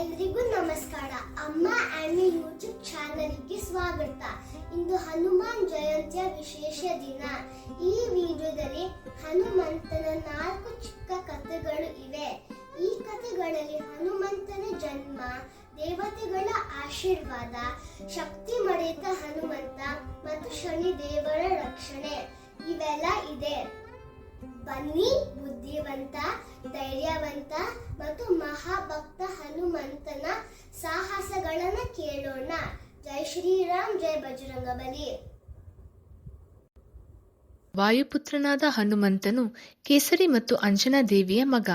ಎಲ್ರಿಗೂ ನಮಸ್ಕಾರ. ಅಮ್ಮ ಆಮಿ ಯೂಟ್ಯೂಬ್ ಚಾನಲ್ಗೆ ಸ್ವಾಗತ. ಇಂದು ಹನುಮಾನ್ ಜಯಂತಿಯ ವಿಶೇಷ ದಿನ. ಈ ವಿಡಿಯೋದಲ್ಲಿ ಹನುಮಂತನ ನಾಲ್ಕು ಚಿಕ್ಕ ಕಥೆಗಳು ಇವೆ. ಈ ಕಥೆಗಳಲ್ಲಿ ಹನುಮಂತನ ಜನ್ಮ, ದೇವತೆಗಳ ಆಶೀರ್ವಾದ, ಶಕ್ತಿ ಮಡೆಯುತ್ತ ಹನುಮಂತ ಮತ್ತು ಶನಿ ದೇವರ ರಕ್ಷಣೆ. ಇವೆಲ್ಲ ಇದೆ. ಬನ್ನಿ, ಬುದ್ಧಿವಂತ, ಧೈರ್ಯವಂತ ಮತ್ತು ಮಹಾಭಕ್ತ ಹನುಮಂತನ ಸಾಹಸಗಳನ್ನ ಕೇಳೋಣ. ಜೈ ಶ್ರೀರಾಮ್, ಜೈ ಬಜರಂಗಬಲಿ. ವಾಯುಪುತ್ರನಾದ ಹನುಮಂತನು ಕೇಸರಿ ಮತ್ತು ಅಂಜನಾ ದೇವಿಯ ಮಗ.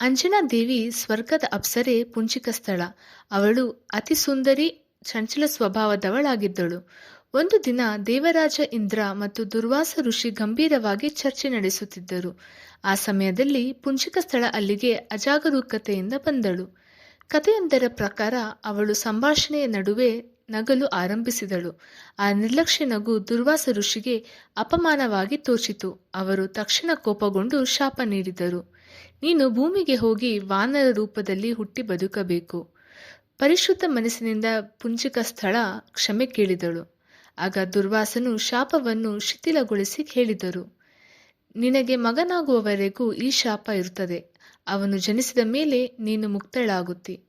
ಅಂಜನಾ ದೇವಿ ಸ್ವರ್ಗದ ಅಪ್ಸರೆ ಪುಂಚಿಕ ಸ್ಥಳ. ಅವಳು ಅತಿ ಸುಂದರಿ, ಚಂಚಲ ಸ್ವಭಾವದವಳಾಗಿದ್ದಳು. ಒಂದು ದಿನ ದೇವರಾಜ ಇಂದ್ರ ಮತ್ತು ದುರ್ವಾಸ ಋಷಿ ಗಂಭೀರವಾಗಿ ಚರ್ಚೆ ನಡೆಸುತ್ತಿದ್ದರು. ಆ ಸಮಯದಲ್ಲಿ ಪುಂಚಿಕ ಸ್ಥಳ ಅಲ್ಲಿಗೆ ಅಜಾಗರೂಕತೆಯಿಂದ ಬಂದಳು. ಕಥೆಯೊಂದರ ಪ್ರಕಾರ ಅವಳು ಸಂಭಾಷಣೆಯ ನಡುವೆ ನಗಲು ಆರಂಭಿಸಿದಳು. ಆ ನಿರ್ಲಕ್ಷ್ಯ ನಗು ದುರ್ವಾಸ ಋಷಿಗೆ ಅಪಮಾನವಾಗಿ ತೋಚಿತು. ಅವರು ತಕ್ಷಣ ಕೋಪಗೊಂಡು ಶಾಪ ನೀಡಿದರು. ನೀನು ಭೂಮಿಗೆ ಹೋಗಿ ವಾನರ ರೂಪದಲ್ಲಿ ಹುಟ್ಟಿ ಬದುಕಬೇಕು. ಪರಿಶುದ್ಧ ಮನಸ್ಸಿನಿಂದ ಪುಂಚಿಕ ಸ್ಥಳ ಕ್ಷಮೆ ಕೇಳಿದಳು. ಆಗ ದುರ್ವಾಸನು ಶಾಪವನ್ನು ಶಿಥಿಲಗೊಳಿಸಿ ಹೇಳಿದರು. ನಿನಗೆ ಮಗನಾಗುವವರೆಗೂ ಈ ಶಾಪ ಇರುತ್ತದೆ. ಅವನು ಜನಿಸಿದ ಮೇಲೆ ನೀನು ಮುಕ್ತಳಾಗುತ್ತಿ.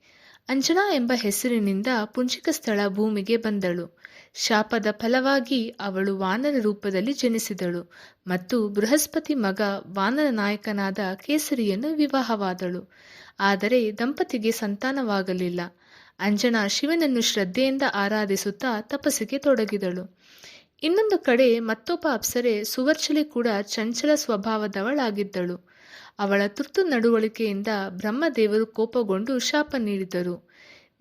ಅಂಜನಾ ಎಂಬ ಹೆಸರಿನಿಂದ ಪುಂಚಿಕ ಸ್ಥಳ ಭೂಮಿಗೆ ಬಂದಳು. ಶಾಪದ ಫಲವಾಗಿ ಅವಳು ವಾನರ ರೂಪದಲ್ಲಿ ಜನಿಸಿದಳು ಮತ್ತು ಬೃಹಸ್ಪತಿ ಮಗ ವಾನರ ನಾಯಕನಾದ ಕೇಸರಿಯನ್ನು ವಿವಾಹವಾದಳು. ಆದರೆ ದಂಪತಿಗೆ ಸಂತಾನವಾಗಲಿಲ್ಲ. ಅಂಜನಾ ಶಿವನನ್ನು ಶ್ರದ್ಧೆಯಿಂದ ಆರಾಧಿಸುತ್ತಾ ತಪಸ್ಸಿಗೆ ತೊಡಗಿದಳು. ಇನ್ನೊಂದು ಕಡೆ ಮತ್ತೊಬ್ಬ ಅಪ್ಸರೆ ಸುವರ್ಚಲಿ ಕೂಡ ಚಂಚಲ ಸ್ವಭಾವದವಳಾಗಿದ್ದಳು. ಅವಳ ತುರ್ತು ನಡವಳಿಕೆಯಿಂದ ಬ್ರಹ್ಮದೇವರು ಕೋಪಗೊಂಡು ಶಾಪ ನೀಡಿದರು.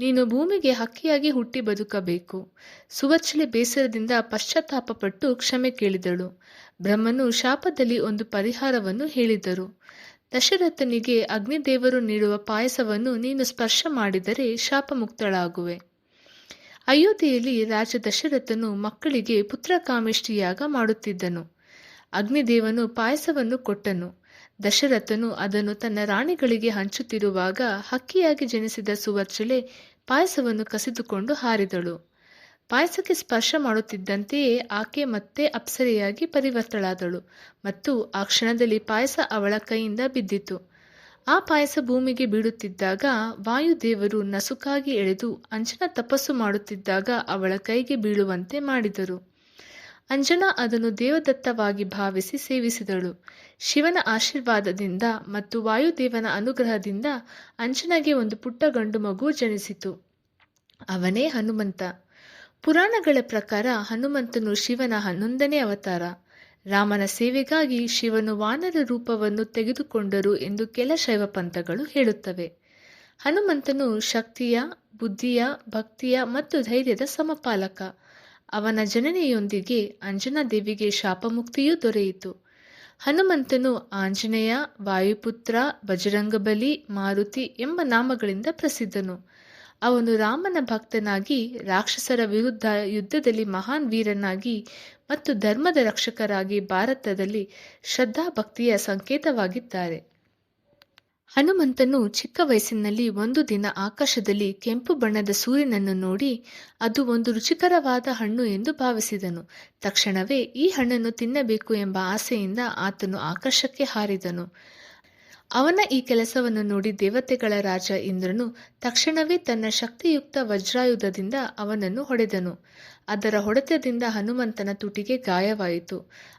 ನೀನು ಭೂಮಿಗೆ ಹಕ್ಕಿಯಾಗಿ ಹುಟ್ಟಿ ಬದುಕಬೇಕು. ಸುವರ್ಚಲಿ ಬೇಸರದಿಂದ ಪಶ್ಚಾತ್ತಾಪಪಟ್ಟು ಕ್ಷಮೆ ಕೇಳಿದಳು. ಬ್ರಹ್ಮನು ಶಾಪದಲ್ಲಿ ಒಂದು ಪರಿಹಾರವನ್ನು ಹೇಳಿದರು. ದಶರಥನಿಗೆ ಅಗ್ನಿದೇವರು ನೀಡುವ ಪಾಯಸವನ್ನು ನೀನು ಸ್ಪರ್ಶ ಮಾಡಿದರೆ ಶಾಪಮುಕ್ತಳಾಗುವೆ. ಅಯೋಧ್ಯೆಯಲ್ಲಿ ರಾಜ ದಶರಥನು ಮಕ್ಕಳಿಗೆ ಪುತ್ರಕಾಮಿಷ್ಟಿಯಾಗ ಮಾಡುತ್ತಿದ್ದನು. ಅಗ್ನಿದೇವನು ಪಾಯಸವನ್ನು ಕೊಟ್ಟನು. ದಶರಥನು ಅದನ್ನು ತನ್ನ ರಾಣಿಗಳಿಗೆ ಹಂಚುತ್ತಿರುವಾಗ ಹಕ್ಕಿಯಾಗಿ ಜನಿಸಿದ ಸುವರ್ಚಲೆ ಪಾಯಸವನ್ನು ಕಸಿದುಕೊಂಡು ಹಾರಿದಳು. ಪಾಯಸಕ್ಕೆ ಸ್ಪರ್ಶ ಮಾಡುತ್ತಿದ್ದಂತೆಯೇ ಆಕೆ ಮತ್ತೆ ಅಪ್ಸರೆಯಾಗಿ ಪರಿವರ್ತಳಾದಳು ಮತ್ತು ಆ ಕ್ಷಣದಲ್ಲಿ ಪಾಯಸ ಅವಳ ಕೈಯಿಂದ ಬಿದ್ದಿತು. ಆ ಪಾಯಸ ಭೂಮಿಗೆ ಬೀಳುತ್ತಿದ್ದಾಗ ವಾಯುದೇವರು ನಸುಕಾಗಿ ಎಳೆದು ಅಂಜನ ತಪಸ್ಸು ಮಾಡುತ್ತಿದ್ದಾಗ ಅವಳ ಕೈಗೆ ಬೀಳುವಂತೆ ಮಾಡಿದರು. ಅಂಜನಾ ಅದನ್ನು ದೇವದತ್ತವಾಗಿ ಭಾವಿಸಿ ಸೇವಿಸಿದಳು. ಶಿವನ ಆಶೀರ್ವಾದದಿಂದ ಮತ್ತು ವಾಯುದೇವನ ಅನುಗ್ರಹದಿಂದ ಅಂಜನಾಗೆ ಒಂದು ಪುಟ್ಟ ಗಂಡು ಮಗು ಜನಿಸಿತು. ಅವನೇ ಹನುಮಂತ. ಪುರಾಣಗಳ ಪ್ರಕಾರ ಹನುಮಂತನು ಶಿವನ ಹನ್ನೊಂದನೇ ಅವತಾರ. ರಾಮನ ಸೇವೆಗಾಗಿ ಶಿವನು ವಾನರ ರೂಪವನ್ನು ತೆಗೆದುಕೊಂಡರು ಎಂದು ಕೆಲ ಶೈವ ಪಂಥಗಳು ಹೇಳುತ್ತವೆ. ಹನುಮಂತನು ಶಕ್ತಿಯ, ಬುದ್ಧಿಯ, ಭಕ್ತಿಯ ಮತ್ತು ಧೈರ್ಯದ ಸಮಪಾಲಕ. ಅವನ ಜನನೆಯೊಂದಿಗೆ ಅಂಜನಾದೇವಿಗೆ ಶಾಪಮುಕ್ತಿಯೂ ದೊರೆಯಿತು. ಹನುಮಂತನು ಆಂಜನೇಯ, ವಾಯುಪುತ್ರ, ಬಜರಂಗಬಲಿ, ಮಾರುತಿ ಎಂಬ ನಾಮಗಳಿಂದ ಪ್ರಸಿದ್ಧನು. ಅವನು ರಾಮನ ಭಕ್ತನಾಗಿ ರಾಕ್ಷಸರ ವಿರುದ್ಧ ಯುದ್ಧದಲ್ಲಿ ಮಹಾನ್ ವೀರನಾಗಿ ಮತ್ತು ಧರ್ಮದ ರಕ್ಷಕರಾಗಿ ಭಾರತದಲ್ಲಿ ಶ್ರದ್ಧಾಭಕ್ತಿಯ ಸಂಕೇತವಾಗಿದ್ದಾರೆ. ಹನುಮಂತನು ಚಿಕ್ಕ ವಯಸ್ಸಿನಲ್ಲಿ ಒಂದು ದಿನ ಆಕಾಶದಲ್ಲಿ ಕೆಂಪು ಬಣ್ಣದ ಸೂರ್ಯನನ್ನು ನೋಡಿ, ಅದು ಒಂದು ರುಚಿಕರವಾದ ಹಣ್ಣು ಎಂದು ಭಾವಿಸಿದನು. ತಕ್ಷಣವೇ ಈ ಹಣ್ಣನ್ನು ತಿನ್ನಬೇಕು ಎಂಬ ಆಸೆಯಿಂದ ಆತನು ಆಕಾಶಕ್ಕೆ ಹಾರಿದನು. ಅವನ ಈ ಕೆಲಸವನ್ನು ನೋಡಿ ದೇವತೆಗಳ ರಾಜ ಇಂದ್ರನು ತಕ್ಷಣವೇ ತನ್ನ ಶಕ್ತಿಯುಕ್ತ ವಜ್ರಾಯುಧದಿಂದ ಅವನನ್ನು ಹೊಡೆದನು. ಅದರ ಹೊಡೆತದಿಂದ ಹನುಮಂತನ ತುಟಿಗೆ ಗಾಯವಾಯಿತು.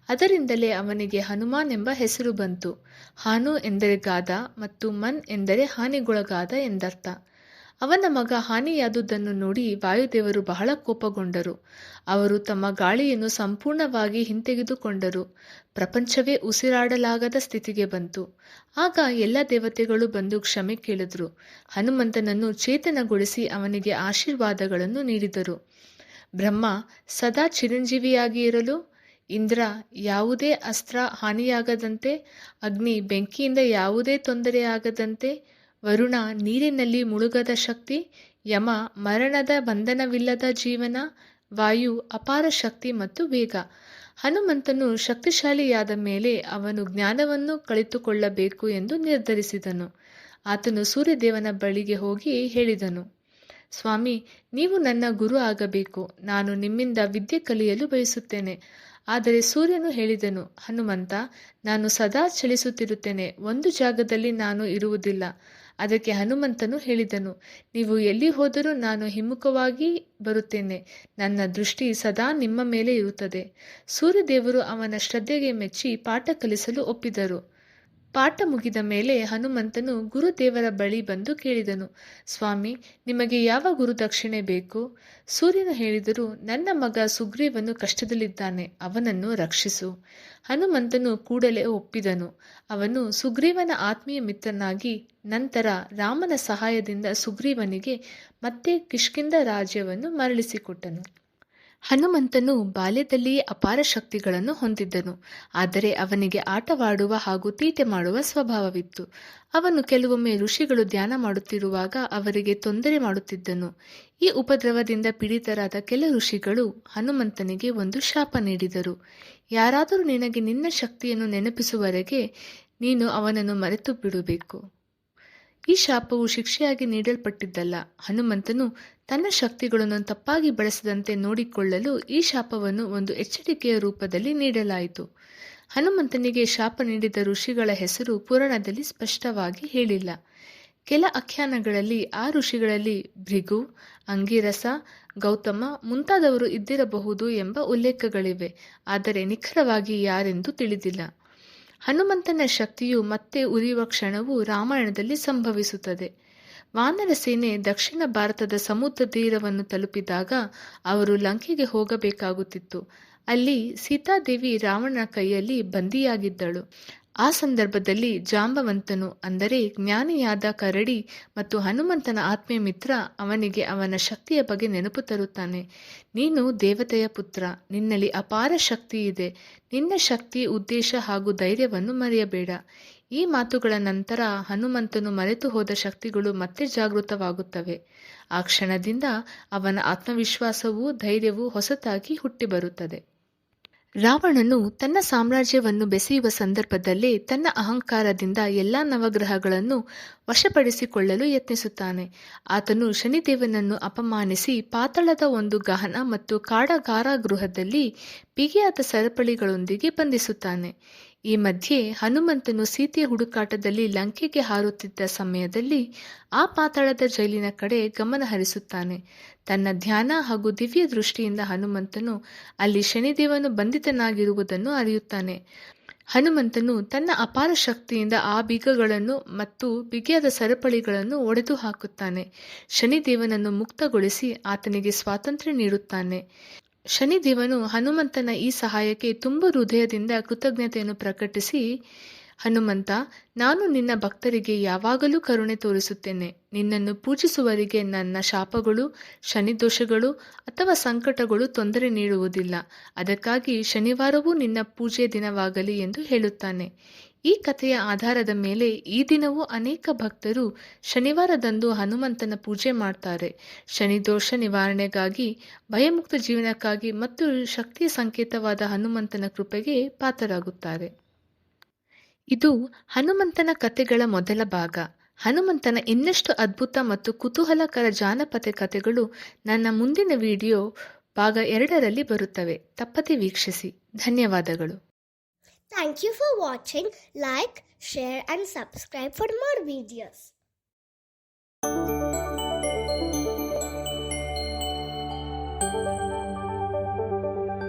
ಅದರಿಂದಲೇ ಅವನಿಗೆ ಹನುಮಾನ್ ಎಂಬ ಹೆಸರು ಬಂತು. ಹಾನು ಎಂದರೆ ಗಾದ ಮತ್ತು ಮನ್ ಎಂದರೆ ಹಾನಿಗೊಳಗಾದ ಎಂದರ್ಥ. ಅವನ ಮಗ ಹಾನಿಯಾದುದನ್ನು ನೋಡಿ ವಾಯುದೇವರು ಬಹಳ ಕೋಪಗೊಂಡರು. ಅವರು ತಮ್ಮ ಗಾಳಿಯನ್ನು ಸಂಪೂರ್ಣವಾಗಿ ಹಿಂತೆಗೆದುಕೊಂಡರು. ಪ್ರಪಂಚವೇ ಉಸಿರಾಡಲಾಗದ ಸ್ಥಿತಿಗೆ ಬಂತು. ಆಗ ಎಲ್ಲ ದೇವತೆಗಳು ಬಂದು ಕ್ಷಮೆ ಕೇಳಿದ್ರು. ಹನುಮಂತನನ್ನು ಚೇತನಗೊಳಿಸಿ ಅವನಿಗೆ ಆಶೀರ್ವಾದಗಳನ್ನು ನೀಡಿದರು. ಬ್ರಹ್ಮ, ಸದಾ ಚಿರಂಜೀವಿಯಾಗಿ ಇರಲು? ಇಂದ್ರ, ಯಾವುದೇ ಅಸ್ತ್ರ ಹಾನಿಯಾಗದಂತೆ? ಅಗ್ನಿ ಬೆಂಕಿಯಿಂದ ಯಾವುದೇ ತೊಂದರೆಯಾಗದಂತೆ? ವರುಣ ನೀರಿನಲ್ಲಿ ಮುಳುಗದ ಶಕ್ತಿ, ಯಮ ಮರಣದ ಬಂಧನವಿಲ್ಲದ ಜೀವನ, ವಾಯು ಅಪಾರ ಶಕ್ತಿ ಮತ್ತು ವೇಗ. ಹನುಮಂತನು ಶಕ್ತಿಶಾಲಿಯಾದ ಮೇಲೆ ಅವನು ಜ್ಞಾನವನ್ನು ಕಳಿತುಕೊಳ್ಳಬೇಕು ಎಂದು ನಿರ್ಧರಿಸಿದನು. ಆತನು ಸೂರ್ಯದೇವನ ಬಳಿಗೆ ಹೋಗಿ ಹೇಳಿದನು, ಸ್ವಾಮಿ, ನೀವು ನನ್ನ ಗುರು ಆಗಬೇಕು. ನಾನು ನಿಮ್ಮಿಂದ ವಿದ್ಯೆ ಕಲಿಯಲು ಬಯಸುತ್ತೇನೆ. ಆದರೆ ಸೂರ್ಯನು ಹೇಳಿದನು, ಹನುಮಂತ, ನಾನು ಸದಾ ಚಲಿಸುತ್ತಿರುತ್ತೇನೆ. ಒಂದು ಜಾಗದಲ್ಲಿ ನಾನು ಇರುವುದಿಲ್ಲ. ಅದಕ್ಕೆ ಹನುಮಂತನು ಹೇಳಿದನು, ನೀವು ಎಲ್ಲಿ ಹೋದರೂ ನಾನು ಹಿಮ್ಮುಖವಾಗಿ ಬರುತ್ತೇನೆ. ನನ್ನ ದೃಷ್ಟಿ ಸದಾ ನಿಮ್ಮ ಮೇಲೆ ಇರುತ್ತದೆ. ಸೂರ್ಯದೇವರು ಅವನ ಶ್ರದ್ಧೆಗೆ ಮೆಚ್ಚಿ ಪಾಠ ಕಲಿಸಲು ಒಪ್ಪಿದರು. ಪಾಠ ಮುಗಿದ ಮೇಲೆ ಹನುಮಂತನು ಗುರುದೇವರ ಬಳಿ ಬಂದು ಕೇಳಿದನು, ಸ್ವಾಮಿ, ನಿಮಗೆ ಯಾವ ಗುರುದಕ್ಷಿಣೆ ಬೇಕು? ಸೂರ್ಯನು ಹೇಳಿದರು, ನನ್ನ ಮಗ ಸುಗ್ರೀವನು ಕಷ್ಟದಲ್ಲಿದ್ದಾನೆ, ಅವನನ್ನು ರಕ್ಷಿಸು. ಹನುಮಂತನು ಕೂಡಲೇ ಒಪ್ಪಿದನು, ಅವನು ಸುಗ್ರೀವನ ಆತ್ಮೀಯ ಮಿತ್ರನಾಗಿ, ನಂತರ ರಾಮನ ಸಹಾಯದಿಂದ ಸುಗ್ರೀವನಿಗೆ ಮತ್ತೆ ಕಿಷ್ಕಿಂದ ರಾಜ್ಯವನ್ನು ಮರಳಿಸಿಕೊಟ್ಟನು. ಹನುಮಂತನು ಬಾಲ್ಯದಲ್ಲಿಯೇ ಅಪಾರ ಶಕ್ತಿಗಳನ್ನು ಹೊಂದಿದ್ದನು. ಆದರೆ ಅವನಿಗೆ ಆಟವಾಡುವ ಹಾಗೂ ತೀಟೆ ಮಾಡುವ ಸ್ವಭಾವವಿತ್ತು. ಅವನು ಕೆಲವೊಮ್ಮೆ ಋಷಿಗಳು ಧ್ಯಾನ ಮಾಡುತ್ತಿರುವಾಗ ಅವರಿಗೆ ತೊಂದರೆ ಮಾಡುತ್ತಿದ್ದನು. ಈ ಉಪದ್ರವದಿಂದ ಪೀಡಿತರಾದ ಕೆಲ ಋಷಿಗಳು ಹನುಮಂತನಿಗೆ ಒಂದು ಶಾಪ ನೀಡಿದರು. ಯಾರಾದರೂ ನಿನಗೆ ನಿನ್ನ ಶಕ್ತಿಯನ್ನು ನೆನಪಿಸುವವರೆಗೆ ನೀನು ಅವನನ್ನು ಮರೆತು ಬಿಡಬೇಕು ಈ ಶಾಪವು ಶಿಕ್ಷೆಯಾಗಿ ನೀಡಲ್ಪಟ್ಟಿದ್ದಲ್ಲ. ಹನುಮಂತನು ತನ್ನ ಶಕ್ತಿಗಳನ್ನು ತಪ್ಪಾಗಿ ಬಳಸದಂತೆ ನೋಡಿಕೊಳ್ಳಲು ಈ ಶಾಪವನ್ನು ಒಂದು ಎಚ್ಚರಿಕೆಯ ರೂಪದಲ್ಲಿ ನೀಡಲಾಯಿತು. ಹನುಮಂತನಿಗೆ ಶಾಪ ನೀಡಿದ ಋಷಿಗಳ ಹೆಸರು ಪುರಾಣದಲ್ಲಿ ಸ್ಪಷ್ಟವಾಗಿ ಹೇಳಿಲ್ಲ. ಕೆಲ ಅಖ್ಯಾನಗಳಲ್ಲಿ ಆ ಋಷಿಗಳಲ್ಲಿ ಭೃಗು, ಅಂಗಿರಸ, ಗೌತಮ ಮುಂತಾದವರು ಇದ್ದಿರಬಹುದು ಎಂಬ ಉಲ್ಲೇಖಗಳಿವೆ, ಆದರೆ ನಿಖರವಾಗಿ ಯಾರೆಂದು ತಿಳಿದಿಲ್ಲ. ಹನುಮಂತನ ಶಕ್ತಿಯು ಮತ್ತೆ ಉರಿಯುವ ಕ್ಷಣವು ರಾಮಾಯಣದಲ್ಲಿ ಸಂಭವಿಸುತ್ತದೆ. ವಾನರ ಸೇನೆ ದಕ್ಷಿಣ ಭಾರತದ ಸಮುದ್ರ ತೀರವನ್ನು ತಲುಪಿದಾಗ ಅವರು ಲಂಕೆಗೆ ಹೋಗಬೇಕಾಗುತ್ತಿತ್ತು. ಅಲ್ಲಿ ಸೀತಾದೇವಿ ರಾವಣನ ಕೈಯಲ್ಲಿ ಬಂದಿಯಾಗಿದ್ದಳು. ಆ ಸಂದರ್ಭದಲ್ಲಿ ಜಾಂಬವಂತನು ಅಂದರೆ ಜ್ಞಾನಿಯಾದ ಕರಡಿ ಮತ್ತು ಹನುಮಂತನ ಆತ್ಮೀಯ ಮಿತ್ರ ಅವನಿಗೆ ಅವನ ಶಕ್ತಿಯ ಬಗ್ಗೆ ನೆನಪು ತರುತ್ತಾನೆ. ನೀನು ದೇವತೆಯ ಪುತ್ರ, ನಿನ್ನಲ್ಲಿ ಅಪಾರ ಶಕ್ತಿ ಇದೆ. ನಿನ್ನ ಶಕ್ತಿ, ಉದ್ದೇಶ ಹಾಗೂ ಧೈರ್ಯವನ್ನು ಮರೆಯಬೇಡ. ಈ ಮಾತುಗಳ ನಂತರ ಹನುಮಂತನು ಮರೆತು ಹೋದ ಶಕ್ತಿಗಳು ಮತ್ತೆ ಜಾಗೃತವಾಗುತ್ತವೆ. ಆ ಕ್ಷಣದಿಂದ ಅವನ ಆತ್ಮವಿಶ್ವಾಸವೂ ಧೈರ್ಯವೂ ಹೊಸತಾಗಿ ಹುಟ್ಟಿಬರುತ್ತದೆ. ರಾವಣನು ತನ್ನ ಸಾಮ್ರಾಜ್ಯವನ್ನು ಬೆಸೆಯುವ ಸಂದರ್ಭದಲ್ಲಿ ತನ್ನ ಅಹಂಕಾರದಿಂದ ಎಲ್ಲ ನವಗ್ರಹಗಳನ್ನು ವಶಪಡಿಸಿಕೊಳ್ಳಲು ಯತ್ನಿಸುತ್ತಾನೆ. ಆತನು ಶನಿದೇವನನ್ನು ಅಪಮಾನಿಸಿ ಪಾತಳದ ಒಂದು ಗಹನ ಮತ್ತು ಕಾಡಗಾರ ಗೃಹದಲ್ಲಿ ಬಿಗಿಯಾದ ಸರಪಳಿಗಳೊಂದಿಗೆ ಬಂಧಿಸುತ್ತಾನೆ. ಈ ಮಧ್ಯೆ ಹನುಮಂತನು ಸೀತೆಯ ಹುಡುಕಾಟದಲ್ಲಿ ಲಂಕೆಗೆ ಹಾರುತ್ತಿದ್ದ ಸಮಯದಲ್ಲಿ ಆ ಪಾತಾಳದ ಜೈಲಿನ ಕಡೆ ಗಮನ ಹರಿಸುತ್ತಾನೆ. ತನ್ನ ಧ್ಯಾನ ಹಾಗೂ ದಿವ್ಯ ದೃಷ್ಟಿಯಿಂದ ಹನುಮಂತನು ಅಲ್ಲಿ ಶನಿದೇವನು ಬಂಧಿತನಾಗಿರುವುದನ್ನು ಅರಿಯುತ್ತಾನೆ. ಹನುಮಂತನು ತನ್ನ ಅಪಾರ ಶಕ್ತಿಯಿಂದ ಆ ಬೀಗಗಳನ್ನು ಮತ್ತು ಬಿಗಿಯಾದ ಸರಪಳಿಗಳನ್ನು ಒಡೆದು ಹಾಕುತ್ತಾನೆ. ಶನಿದೇವನನ್ನು ಮುಕ್ತಗೊಳಿಸಿ ಆತನಿಗೆ ಸ್ವಾತಂತ್ರ್ಯ ನೀಡುತ್ತಾನೆ. ಶನಿದೇವನು ಹನುಮಂತನ ಈ ಸಹಾಯಕ್ಕೆ ತುಂಬ ಹೃದಯದಿಂದ ಕೃತಜ್ಞತೆಯನ್ನು ಪ್ರಕಟಿಸಿ, ಹನುಮಂತ, ನಾನು ನಿನ್ನ ಭಕ್ತರಿಗೆ ಯಾವಾಗಲೂ ಕರುಣೆ ತೋರಿಸುತ್ತೇನೆ. ನಿನ್ನನ್ನು ಪೂಜಿಸುವವರಿಗೆ ನನ್ನ ಶಾಪಗಳು, ಶನಿದೋಷಗಳು ಅಥವಾ ಸಂಕಟಗಳು ತೊಂದರೆ ನೀಡುವುದಿಲ್ಲ. ಅದಕ್ಕಾಗಿ ಶನಿವಾರವೂ ನಿನ್ನ ಪೂಜೆಯ ದಿನವಾಗಲಿ ಎಂದು ಹೇಳುತ್ತಾನೆ. ಈ ಕಥೆಯ ಆಧಾರದ ಮೇಲೆ ಈ ದಿನವೂ ಅನೇಕ ಭಕ್ತರು ಶನಿವಾರದಂದು ಹನುಮಂತನ ಪೂಜೆ ಮಾಡ್ತಾರೆ. ಶನಿದೋಷ ನಿವಾರಣೆಗಾಗಿ, ಭಯಮುಕ್ತ ಜೀವನಕ್ಕಾಗಿ ಮತ್ತು ಶಕ್ತಿಯ ಸಂಕೇತವಾದ ಹನುಮಂತನ ಕೃಪೆಗೆ ಪಾತ್ರರಾಗುತ್ತಾರೆ. ಇದು ಹನುಮಂತನ ಕಥೆಗಳ ಮೊದಲ ಭಾಗ. ಹನುಮಂತನ ಇನ್ನಷ್ಟು ಅದ್ಭುತ ಮತ್ತು ಕುತೂಹಲಕರ ಜಾನಪದ ಕಥೆಗಳು ನನ್ನ ಮುಂದಿನ ವಿಡಿಯೋ ಭಾಗ ಎರಡರಲ್ಲಿ ಬರುತ್ತವೆ. ತಪ್ಪದೆ ವೀಕ್ಷಿಸಿ. ಧನ್ಯವಾದಗಳು. Thank you for watching. Like, share and subscribe for more videos.